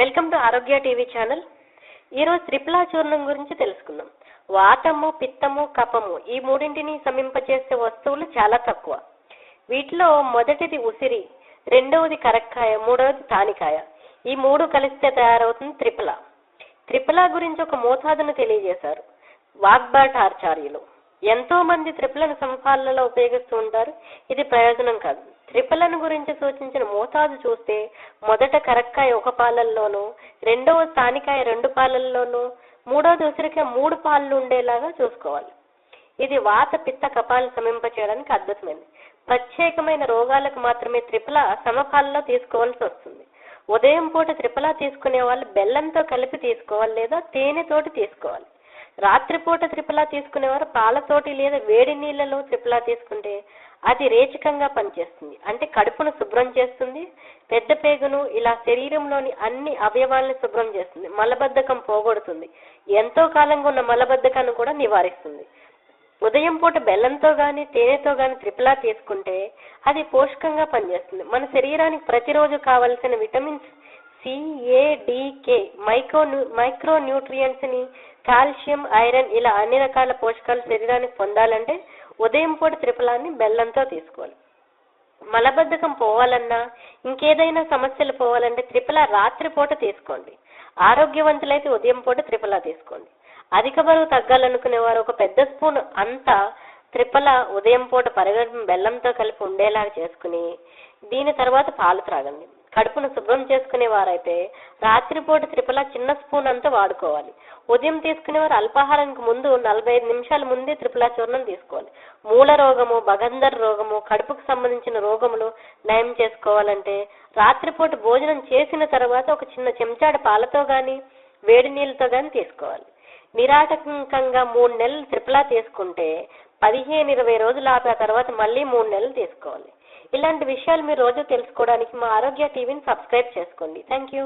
Welcome to Arogya TV channel. ఈరోజు త్రిపులా చూర్ణం గురించి తెలుసుకుందాం. వాతము పిత్తము కపము ఈ మూడింటిని సమింపచేసే వస్తువులు చాలా తక్కువ. వీటిలో మొదటిది ఉసిరి రెండవది కరక్కాయ మూడవది తానికాయ. ఈ మూడు కలిస్తే తయారవుతుంది త్రిపుల. త్రిపుల గురించి ఒక మోతాదును తెలియజేశారు వాగ్బాట్ ఆచార్యులు. ఎంతో మంది త్రిపులను సమపాలలో ఉపయోగిస్తూ ఉంటారు. ఇది ప్రయోజనం కాదు. త్రిపలను గురించి సూచించిన మోతాదు చూస్తే మొదట కరక్కాయ ఒక పాలల్లోనూ రెండవ స్థానికాయ రెండు పాలల్లోనూ మూడవది ఉసిరికాయ మూడు పాలు ఉండేలాగా చూసుకోవాలి. ఇది వాత పిత్త కపాలు సమింప చేయడానికి అద్భుతమైనది ప్రత్యేకమైన రోగాలకు మాత్రమే త్రిపుల సమపాలలో తీసుకోవాల్సి వస్తుంది. ఉదయం పూట త్రిపుల తీసుకునే వాళ్ళు బెల్లంతో కలిపి తీసుకోవాలి లేదా తేనెతోటి తీసుకోవాలి. రాత్రిపూట త్రిపుల తీసుకునేవారు పాలతోటి లేదా వేడి నీళ్ళలో త్రిపుల తీసుకుంటే అది రేచకంగా పనిచేస్తుంది. అంటే కడుపును శుభ్రం చేస్తుంది పెద్ద పేగును ఇలా శరీరంలోని అన్ని అవయవాలను శుభ్రం చేస్తుంది మలబద్ధకం పోగొడుతుంది. ఎంతో కాలంగా ఉన్న మలబద్ధకాన్ని కూడా నివారిస్తుంది. ఉదయం పూట బెల్లంతో గాని తేనెతో గాని త్రిపులా తీసుకుంటే అది పోషకంగా పనిచేస్తుంది. మన శరీరానికి ప్రతిరోజు కావలసిన విటమిన్స్ సిఏడికే మైక్రో మైక్రో న్యూట్రియంట్స్ని కాల్షియం ఐరన్ ఇలా అన్ని రకాల పోషకాలు శరీరానికి పొందాలంటే ఉదయం పూట త్రిఫలాన్ని బెల్లంతో తీసుకోవాలి. మలబద్ధకం పోవాలన్నా ఇంకేదైనా సమస్యలు పోవాలంటే త్రిఫల రాత్రిపూట తీసుకోండి. ఆరోగ్యవంతులైతే ఉదయం పూట త్రిఫల తీసుకోండి. అధిక బరువు తగ్గాలనుకునే వారు ఒక పెద్ద స్పూన్ అంతా త్రిపల ఉదయం పూట పరగడం బెల్లంతో కలిపి ఉండేలాగా చేసుకుని దీని తర్వాత పాలు త్రాగండి. కడుపును శుభ్రం చేసుకునేవారైతే రాత్రిపూట త్రిపల చిన్న స్పూన్ అంతా వాడుకోవాలి. ఉదయం తీసుకునేవారు అల్పాహారానికి ముందు నలభై ఐదు నిమిషాల ముందే త్రిపుల చూర్ణం తీసుకోవాలి. మూల రోగము బగందర్ రోగము కడుపుకు సంబంధించిన రోగములు నయం చేసుకోవాలంటే రాత్రిపూట భోజనం చేసిన తర్వాత ఒక చిన్న చెంచాడు పాలతో గాని వేడి నీళ్ళతో గాని తీసుకోవాలి. నిరాటకంగా మూడు నెలలు త్రిపులా తీసుకుంటే పదిహేను ఇరవై రోజులు ఆపిన తర్వాత మళ్ళీ మూడు నెలలు తీసుకోవాలి. ఇలాంటి విషయాలు మీరు రోజు తెలుసుకోవడానికి మా ఆరోగ్య టీవీని సబ్స్క్రైబ్ చేసుకోండి. Thank you